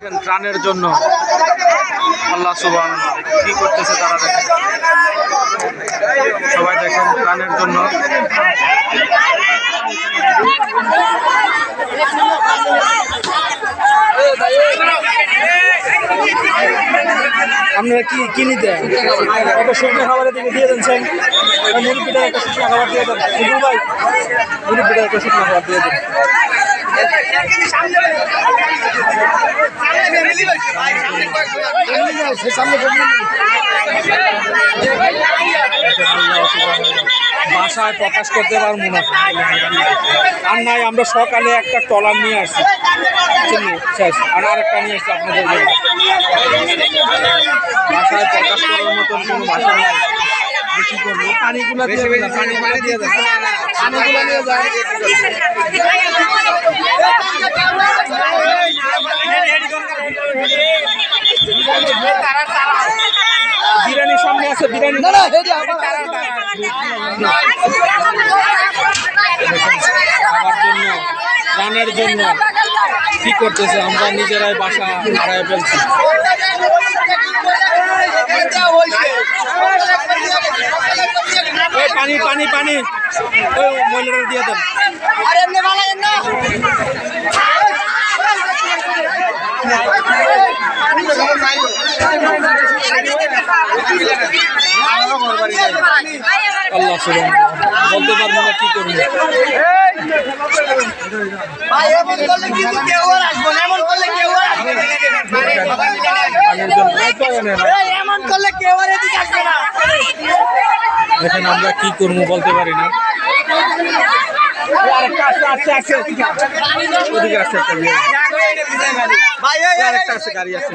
ত্রাণের জন্য আল্লাহ সুবান কি করতেছে তারা দেখেন। সবাই দেখেন ত্রাণের জন্য। আপনারা কি কি নিতে? শুকনো খাবারের দিকে দিয়ে দিচ্ছেন পিঠার একটা শুকনো খাবার দিয়ে দেন। ভাই পিঠার একটা শুকনো খাবার দিয়ে দেন। বাসায় প্রকাশ করতে পারব না। আর নাই আমরা সকালে একটা টলার নিয়ে আসছি। বুঝলেন? শেষ। আর আরেকটা নিয়ে আসছি আপনাদের বাসায় প্রকাশ করার মতন কোনো ভাষা নেই। পানিগুলো পানিগুলো নিয়ে যায় বিরিয়ানি সামনে আছে বিরিয়ানি খাবার জন্য রানের জন্য কি করতেছে আমরা নিজেরাই বাসা হারায় ফেলছি ওই পানি পানি পানি ওই মহিলারা দিয়ে দেন আল্লাহ বলতে পারব না কি করব পানির জন্য এই তো এনে না। এমন করলে কেউ আর এদিকে আসবে না এখানে আমরা কি করব বলতে পারি না ওদিকে একটা আছে গাড়ি আছে